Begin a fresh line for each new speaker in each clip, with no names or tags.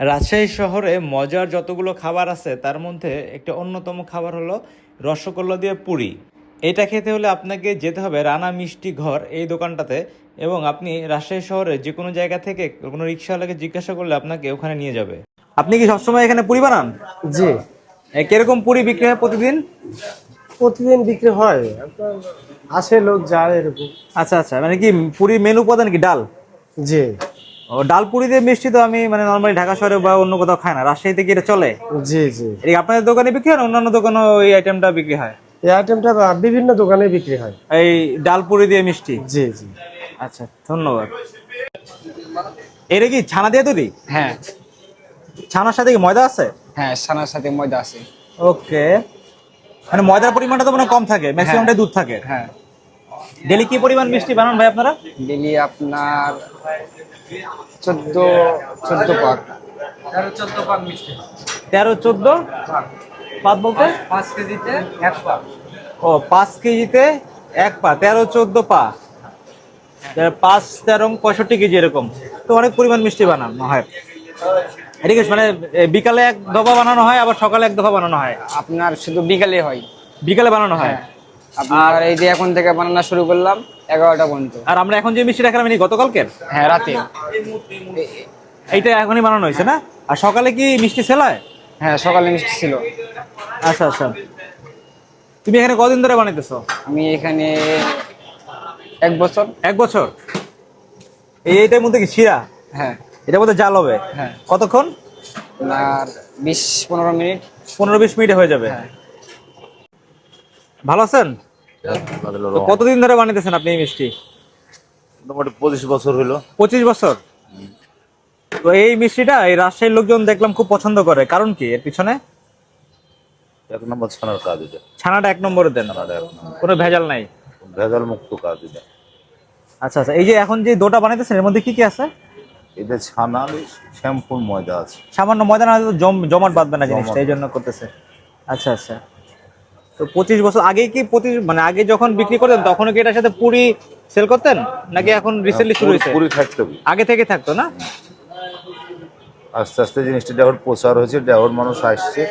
রাজশাহী শহরে মজার যতগুলো খাবার আছে তার মধ্যে একটা অন্যতম খাবার হলো রসগোল্লা দিয়ে পুরি। এটা খেতে হলে আপনাকে যেতে হবে রানা মিষ্টি ঘর এই দোকানটাতে এবং আপনি রাজশাহী শহরে যে কোনো জায়গা থেকে কোনো রিক্সাওয়ালাকে জিজ্ঞাসা করলে আপনাকে ওখানে নিয়ে যাবে। আপনি কি সবসময় এখানে পুরি বানান?
জি।
কীরকম পুরি বিক্রি হয় প্রতিদিন?
প্রতিদিন বিক্রি হয়। আসে লোক যায় এরকম।
আচ্ছা আচ্ছা। মানে কি পুরি মেনু উপাদান কি? ডাল?
জি।
ও দিয়ে মিষ্টি তো আমি মানে নর্মালি ঢাকা শহরে বা অন্য কোথাও খাই না। রাজশাহীতে কি এটা চলে?
জি জি।
আপনাদের দোকানে বিক্রি হয় অন্যান্য দোকানেও এই আইটেমটা বিক্রি হয়?
এই আইটেমটা বিভিন্ন দোকানে বিক্রি হয়।
এই ডাল পুরি দিয়ে মিষ্টি?
জি জি।
আচ্ছা ধন্যবাদ। এটা কি ছানা দিয়ে তৈরি?
হ্যাঁ।
ছানার সাথে কি ময়দা আছে?
হ্যাঁ ছানার সাথে ময়দা আছে।
ওকে মানে ময়দার পরিমাণটা তো মানে কম থাকে ম্যাক্সিমামটাই দুধ থাকে।
হ্যাঁ।
ডেলি কি পরিমাণ মিষ্টি বানান ভাই আপনারা?
ডেলি আপনার চোদ্দ চোদ্দ পাক।
তেরো চোদ্দ পাত বলতে?
পাঁচ কেজিতে এক পাক।
ও পাঁচ কেজিতে এক পা তেরো চোদ্দ পা পাঁচ তেরো পঁয়ষট্টি কেজি এরকম। তো অনেক পরিমাণ মিষ্টি বানানো হয়। ঠিক আছে মানে বিকালে এক দফা বানানো হয় আবার সকালে এক দফা বানানো হয়।
আপনার শুধু বিকালে হয়।
বিকালে বানানো হয়।
আপনার এই যে এখন থেকে বানানো শুরু করলাম এগারোটা পর্যন্ত।
আর আমরা এখন যে মিষ্টিটা খেলাম গতকালকের?
হ্যাঁ রাতে।
এইটা এখনই বানানো হয়েছে না? আর সকালে কি মিষ্টি সেলায়
হ্যাঁ? সকালে মিষ্টি ছিল।
আচ্ছা আচ্ছা। তুমি এখানে কদিন ধরে বানাইতেছো?
আমি এখানে এক বছর।
এক বছর? এই এইটার মধ্যে কি শিরা?
হ্যাঁ।
এটার মধ্যে জাল হবে?
হ্যাঁ।
কতক্ষণ?
আপনার বিশ পনেরো মিনিট।
পনেরো বিশ মিনিটে হয়ে যাবে। ভালো আছেন? কতদিন ধরে বানাইতেছেন আপনি এই মিষ্টি?
মোটামুটি পঁচিশ বছর হলো।
পঁচিশ বছর? তো এই মিষ্টিটা এই রাজশাহীর লোকজন দেখলাম খুব পছন্দ করে। কারণ কি? এর পিছনে?
এক নম্বর ছানার কাজ এটা।
ছানাটা এক নম্বরে দেন। কোনো ভেজাল নাই?
ভেজাল মুক্ত কাজ এটা।
আচ্ছা আচ্ছা এই যে এখন যে দোটা বানাইতেছেন এর মধ্যে কি কি আছে?
এতে ছানা শ্যাম্পুর ময়দা আছে।
সামান্য ময়দা না জমাট বাঁধবে না জিনিসটা। এই জন্য করতেছে। আচ্ছা আচ্ছা। তো পঁচিশ বছর আগে কি পঁচিশ মানে আগে যখন বিক্রি করতেন তখন কি এটার সাথে পুরি সেল করতেন? নাকি এখন রিসেন্টলি শুরু হয়েছে?
পুরি থাকতো।
আগে থেকে থাকতো না?
আস্তে আস্তে জিনিসটা ডেহর প্রচার হয়েছে ডেহর মানুষ আসছে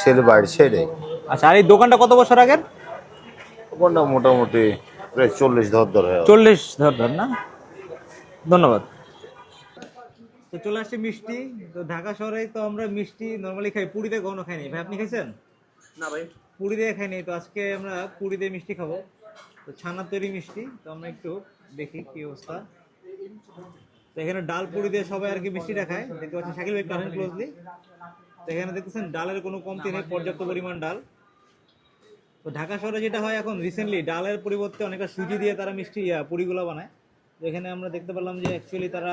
সেল বাড়ছে এটাই।
আচ্ছা আর এই দোকানটা কত বছর আগের?
দোকানটা মোটামুটি প্রায় চল্লিশ ধর ধর হয়ে
চল্লিশ ধর ধর না? ধন্যবাদ। তো চলে আসছে মিষ্টি। তো ঢাকা শহরে তো আমরা মিষ্টি নর্মালি খাই পুরীতে কখনো খাইনি। ভাই আপনি খাইছেন? না ভাই। পুরি দিয়ে খাইনি, তো আজকে আমরা পুরি দিয়ে মিষ্টি খাব। তো ছানার তৈরি মিষ্টি, তো আমরা একটু দেখি কি অবস্থা। তো এখানে ডাল পুরি দিয়ে সবাই আর কি মিষ্টিটা খায়। দেখতে পাচ্ছেন শাকিল ভাই কারেন্ট ক্লোজলি তো এখানে দেখতেছেন ডালের কোনো কমতি নেই, পর্যাপ্ত পরিমাণ ডাল। তো ঢাকা শহরে যেটা হয় এখন রিসেন্টলি ডালের পরিবর্তে অনেকটা সুজি দিয়ে তারা মিষ্টি পুরিগুলো বানায়। তো এখানে আমরা দেখতে পেলাম যে অ্যাকচুয়ালি তারা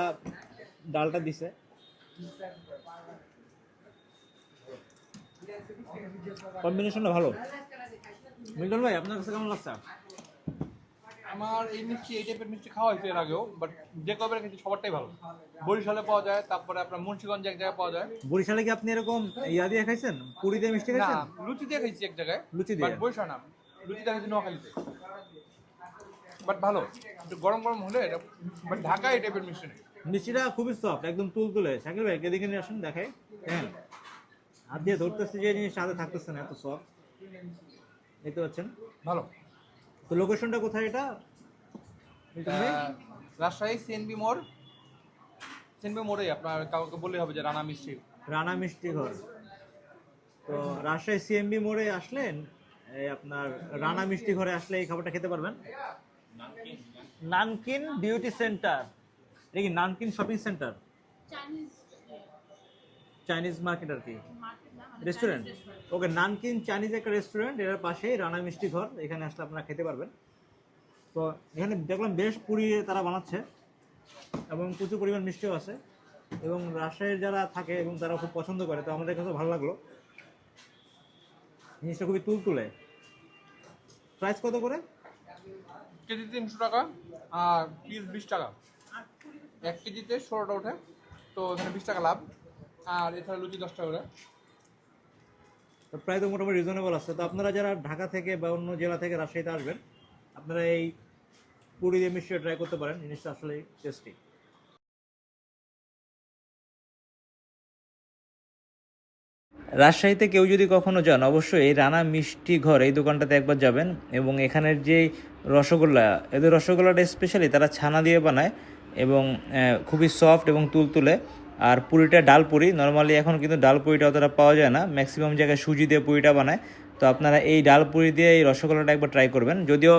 ডালটা দিছে। কম্বিনেশনটা ভালো। মিল্টন ভাই আপনার কাছে কেমন লাগছে?
আমার এই মিষ্টি এই টাইপের মিষ্টি খাওয়া হয়েছে এর আগেও বাট যে কবার খেয়েছি সবারটাই ভালো। বরিশালে পাওয়া যায় তারপরে আপনার মুন্সিগঞ্জে এক জায়গায় পাওয়া যায়।
বরিশালে কি আপনি এরকম ইয়া দিয়ে খাইছেন? পুরি দিয়ে মিষ্টি খাইছেন?
লুচি দিয়ে খেয়েছি এক জায়গায়
লুচি দিয়ে?
বাট বরিশাল না। লুচি দিয়ে খেয়েছি নোয়াখালীতে। বাট ভালো একটু গরম গরম হলে বাট ঢাকা এই টাইপের মিষ্টি নেই।
মিষ্টিটা খুবই সফট একদম তুল তুলে শাকিল ভাই এদিকে নিয়ে আসুন দেখাই। দেখেন হাত দিয়ে ধরতেছে যে জিনিস সাথে থাকতেছে না এত সফট দেখতে পাচ্ছেন?
ভালো।
তো লোকেশনটা কোথায় এটা?
রাজশাহী সিএনবি মোড়। সিএনবি মোড়েই আপনার কাউকে বললে হবে যে রানা মিষ্টি।
রানা মিষ্টি ঘর। তো রাজশাহী সিএমবি মোড়ে আসলেন এই আপনার রানা মিষ্টি ঘরে আসলে এই খাবারটা খেতে পারবেন। Nanking beauty centre. এটা কি Nanking shopping centre? Chinese. Market আর কি? রেস্টুরেন্ট ওকে নানকিন চাইনিজ একটা রেস্টুরেন্টের পাশেই রানা মিষ্টি ঘর এখানে আসলে আপনারা খেতে পারবেন। তো এখানে দেখলাম বেশ পুরি তারা বানাচ্ছে এবং প্রচুর পরিমাণ মিষ্টিও আছে এবং রাজশাহীর যারা থাকে এবং তারা খুব পছন্দ করে তো আমাদের কাছে ভালো লাগল। জিনিসটা খুবই তুলতুলে। প্রাইস কত করে?
কেজি তিনশো টাকা আর পিস বিশ টাকা। এক কেজিতে ষোলোটা ওঠে তো এখানে বিশ টাকা লাভ। আর এছাড়া লুচি দশ টাকা করে
প্রায় তো মোটামুটি রিজনেবল আছে। তো আপনারা যারা ঢাকা থেকে বা অন্য জেলা থেকে রাজশাহীতে আসবেন, আপনারা এই পুরি দিয়ে মিষ্টি ট্রাই করতে পারেন, জিনিসটা আসলে টেস্টি রাজশাহীতে কেউ যদি কখনো যান, অবশ্যই এই রানা মিষ্টি ঘর এই দোকানটাতে একবার যাবেন এবং এখানের যে রসগোল্লা, এদের রসগোল্লাটা স্পেশালি তারা ছানা দিয়ে বানায় এবং খুবই সফট এবং তুলতুলে। আর পুরিটা ডাল পুরি। নর্মালি এখন কিন্তু ডাল পুরিটা অতটা পাওয়া যায় না। ম্যাক্সিমাম জায়গায় সুজি দিয়ে পুরিটা বানায়। তো আপনারা এই ডাল পুরি দিয়ে এই রসগোল্লাটা একবার ট্রাই করবেন। যদিও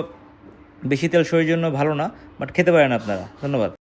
বেশি তেল শরীরের জন্য ভালো না বাট খেতে পারেন আপনারা। ধন্যবাদ।